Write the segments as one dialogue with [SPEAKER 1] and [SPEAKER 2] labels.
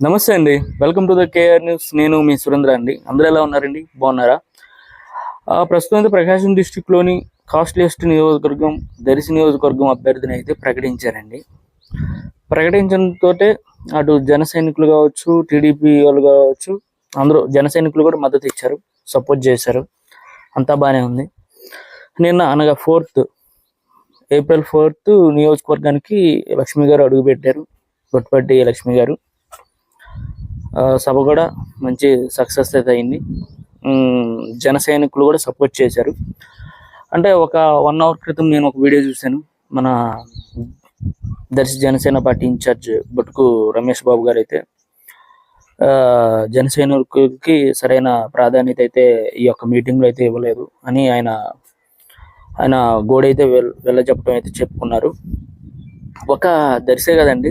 [SPEAKER 1] నమస్తే అండి. Welcome to the KR news నేను మీ సురేంద్ర అండి. అందరూ ఎలా ఉన్నారండి? బాగున్నారా? ప్రస్తుతం అయితే ప్రకాశం డిస్టిక్లోని కాస్ట్లీస్ట్ నియోజకవర్గం దర్శి నియోజకవర్గం అభ్యర్థిని అయితే ప్రకటించారండి. ప్రకటించడంతో అటు జన సైనికులు కావచ్చు టీడీపీ వాళ్ళు కావచ్చు అందరూ జన సైనికులు కూడా మద్దతు ఇచ్చారు సపోర్ట్ చేశారు. అంతా బాగానే ఉంది. నిన్న అనగా ఫోర్త్ ఏప్రిల్ ఫోర్త్ నియోజకవర్గానికి లక్ష్మి గారు అడుగుపెట్టారు బొట్టుపట్టి లక్ష్మి గారు. సభ కూడా మంచి సక్సెస్ అయితే అయింది. జన సైనికులు కూడా సపోర్ట్ చేశారు. అంటే ఒక వన్ అవర్ క్రితం నేను ఒక వీడియో చూశాను. మన దర్శి జనసేన పార్టీ ఇన్ఛార్జ్ బొట్టుకు రమేష్ బాబు గారు అయితే జనసైనికులకి సరైన ప్రాధాన్యత అయితే ఈ యొక్క మీటింగ్లో అయితే ఇవ్వలేదు అని ఆయన ఆయన గోడైతే వెళ్ళ వెళ్ళచెప్పడం అయితే చెప్పుకున్నారు. ఒక దర్శే కదండి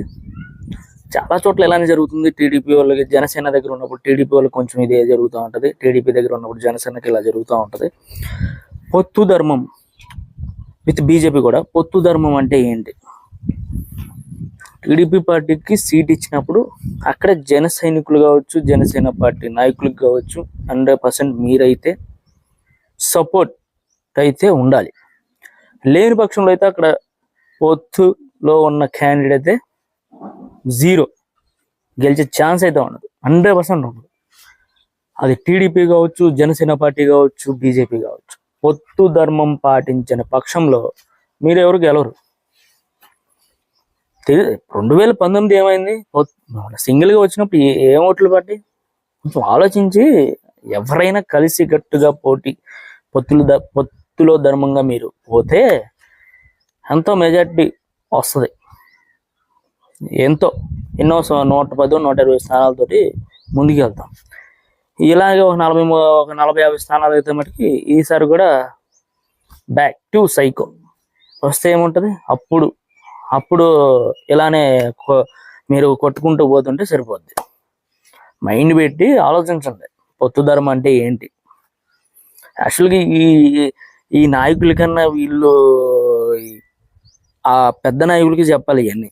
[SPEAKER 1] చాలా చోట్ల ఇలానే జరుగుతుంది. టీడీపీ వాళ్ళకి జనసేన దగ్గర ఉన్నప్పుడు టీడీపీ వాళ్ళకి కొంచెం ఇదే జరుగుతూ ఉంటుంది. టీడీపీ దగ్గర ఉన్నప్పుడు జనసేనకి ఇలా జరుగుతూ ఉంటుంది. పొత్తు ధర్మం విత్ బీజేపీ కూడా పొత్తు ధర్మం అంటే ఏంటి? టీడీపీ పార్టీకి సీట్ ఇచ్చినప్పుడు అక్కడ జన సైనికులు కావచ్చు జనసేన పార్టీ నాయకులకు కావచ్చు హండ్రెడ్ పర్సెంట్ మీరైతే సపోర్ట్ అయితే ఉండాలి. లేని పక్షంలో అయితే అక్కడ పొత్తులో ఉన్న క్యాండిడేట్ అయితే జీరో. గెలిచే ఛాన్స్ అయితే ఉండదు. హండ్రెడ్ పర్సెంట్ ఉండదు. అది టీడీపీ కావచ్చు జనసేన పార్టీ కావచ్చు బీజేపీ కావచ్చు. పొత్తు ధర్మం పాటించిన పక్షంలో మీరు ఎవరు గెలవరు? రెండు వేల పంతొమ్మిది ఏమైంది? సింగిల్గా వచ్చినప్పుడు ఏ- ఏం ఓట్లు పట్టి కొంచెం ఆలోచించి ఎవరైనా కలిసి గట్టుగా పోటీ పొత్తులు పొత్తులో ధర్మంగా మీరు పోతే ఎంతో మెజార్టీ వస్తుంది. ఎంతో ఎన్నో నూట పదో నూట ఇరవై స్థానాలతోటి ముందుకు వెళ్తాం ఇలాగే ఒక నలభై ఒక నలభై యాభై స్థానాలు అయితే మటుకి ఈసారి కూడా బ్యాక్ టు సైకో వస్తే ఏముంటుంది? అప్పుడు అప్పుడు ఇలానే మీరు కొట్టుకుంటూ పోతుంటే సరిపోద్ది. మైండ్ పెట్టి ఆలోచించండి. పొత్తు ధర్మం అంటే ఏంటి? యాక్చువల్గా ఈ ఈ నాయకుల కన్నా వీళ్ళు ఆ పెద్ద నాయకులకి చెప్పాలి ఇవన్నీ.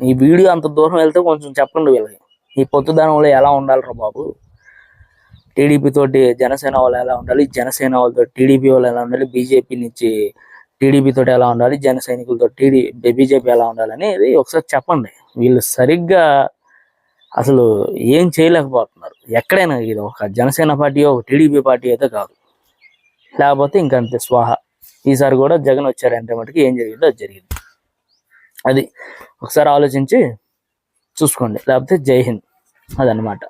[SPEAKER 1] ఈ వీడియో అంత దూరం వెళ్తే కొంచెం చెప్పండి వీళ్ళకి. ఈ పొత్తు ధర్మంలో ఎలా ఉండాలిరా బాబు? టీడీపీ తోటి జనసేన వాళ్ళు ఎలా ఉండాలి? జనసేన వాళ్ళతో టీడీపీ వాళ్ళు ఎలా ఉండాలి? బీజేపీ నుంచి టీడీపీ తోటి ఎలా ఉండాలి? జన సైనికులతో టీడీ బీజేపీ ఎలా ఉండాలి అనేది ఒకసారి చెప్పండి. వీళ్ళు సరిగ్గా అసలు ఏం చేయలేకపోతున్నారు. ఎక్కడైనా ఇది ఒక జనసేన పార్టీ ఒక టీడీపీ పార్టీ అయితే కాదు. లేకపోతే ఇంకంతే స్వాహ. ఈసారి కూడా జగన్ వచ్చారంటే మటుకు ఏం జరిగిందో అది జరిగింది. అది ఒకసారి ఆలోచించి చూసుకోండి. లేకపోతే జై హింద్. అదనమాట